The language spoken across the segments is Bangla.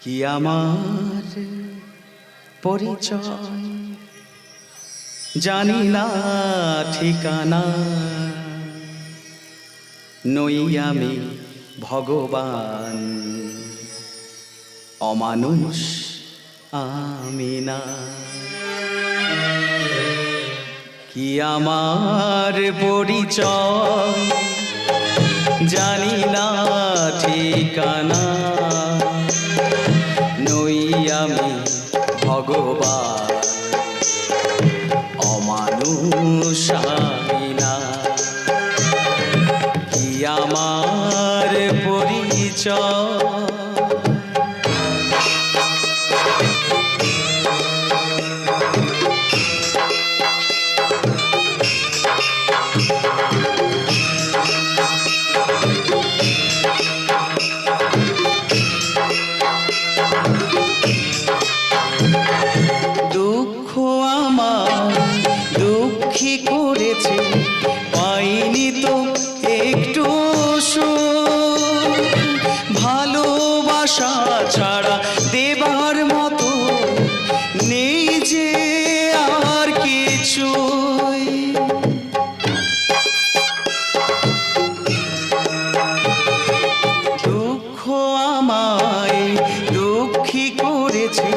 কি আমার পরিচয়? জানি না ঠিকানা। নই আমি ভগবান। অমানুষ আমি না। কি আমার পরিচয়? জানি না ঠিকানা। ভগবান অমানুষ না পরিচয়? দুঃখ দুঃখী করেছে, পাইনি তো একটু ভালোবাসা ছাড়া দেবার মতো নেই যে আর কিছুই। দুঃখ আমায় দুঃখী করেছে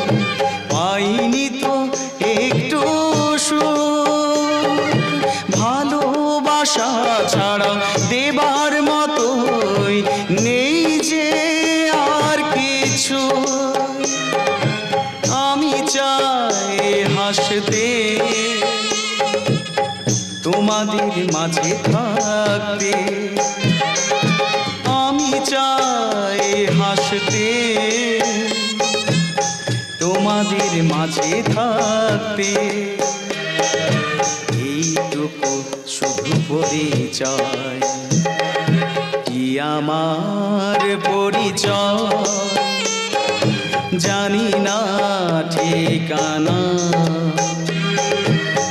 ছাড়া দেবার মতোই নেই যে আর কিছু। আমি চাই হাসতে। তোমাদের মাঝে থাকতে। আমি চাই হাসতে। তোমাদের মাঝে থাকতে। পরিচয়। কি আমার পরিচয়? জানি না ঠিকানা।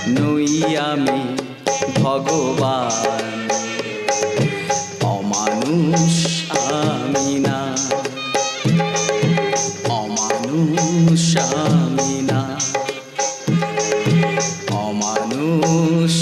নই আমি ভগবান। অমানুষ আমি না। অমানুষ আমি না। অমানুষ